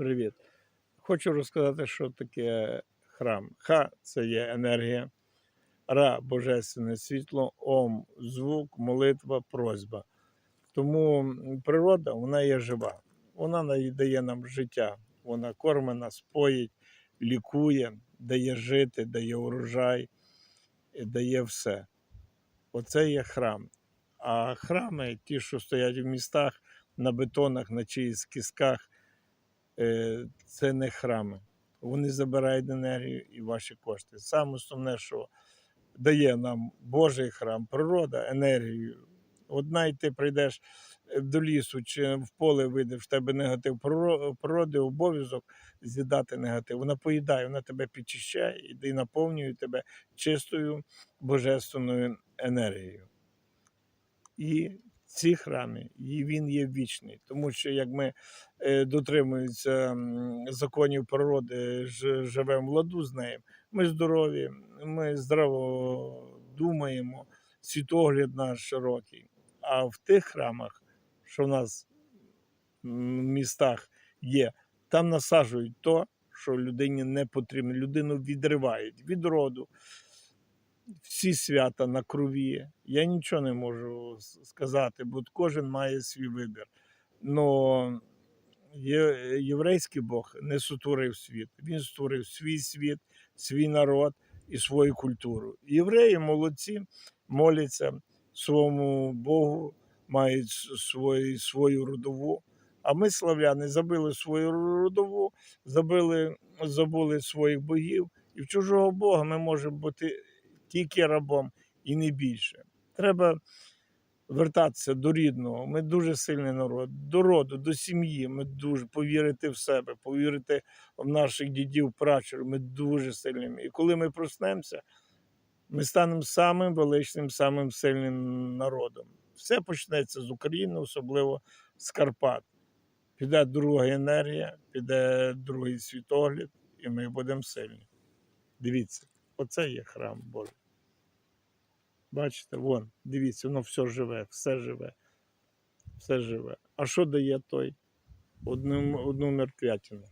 Привіт. Хочу розказати, що таке храм. Ха це є енергія, ра божественне світло, ом звук, молитва, просьба. Тому природа вона є жива. Вона дає нам життя. Вона кормить нас, поїть, лікує, дає жити, дає урожай, дає все. Оце є храм. А храми, ті, що стоять в містах, на бетонах, на чиїсь кісках, це не храми. Вони забирають енергію і ваші кошти. Саме основне, що дає нам Божий храм, природа, енергію. От навіть ти прийдеш е, до лісу чи в поле вийдеш, в тебе негатив природи, обов'язок з'їдати негатив. Вона поїдає, вона тебе підчищає і наповнює тебе чистою божественною енергією. І ці храми, і він є вічний, тому що як ми е, дотримуємося законів природи, живемо в ладу з нею, ми здорові, ми здраво думаємо, світогляд наш широкий. А в тих храмах, що в нас в містах є, там насаджують то, що людині не потрібно. Людину відривають від роду, всі свята на крові. Я нічого не можу сказати, бо кожен має свій вибір. Но єврейський Бог не сотворив світ. Він створив свій світ, свій народ і свою культуру. Євреї молодці, моляться своєму Богу, мають с- свої, свою родову. А ми, слав'яни, забили свою родову, забили, забули своїх богів, і в чужого Бога ми можемо бути тільки рабом і не більше. Треба вертатися до рідного. Ми дуже сильний народ, до роду, до сім'ї. Ми дуже повірити в себе, повірити в наших дідів, пращурів. Ми дуже сильними. І коли ми проснемося, ми станемо самим величним, самим сильним народом. Все почнеться з України, особливо з Карпат. Піде друга енергія, піде другий світогляд, і ми будемо сильні. Дивіться, оце є храм Божий. Бачите, вон, дивіться, воно все живе, все живе, все живе. А що дає той? Одну, одну мертвятину.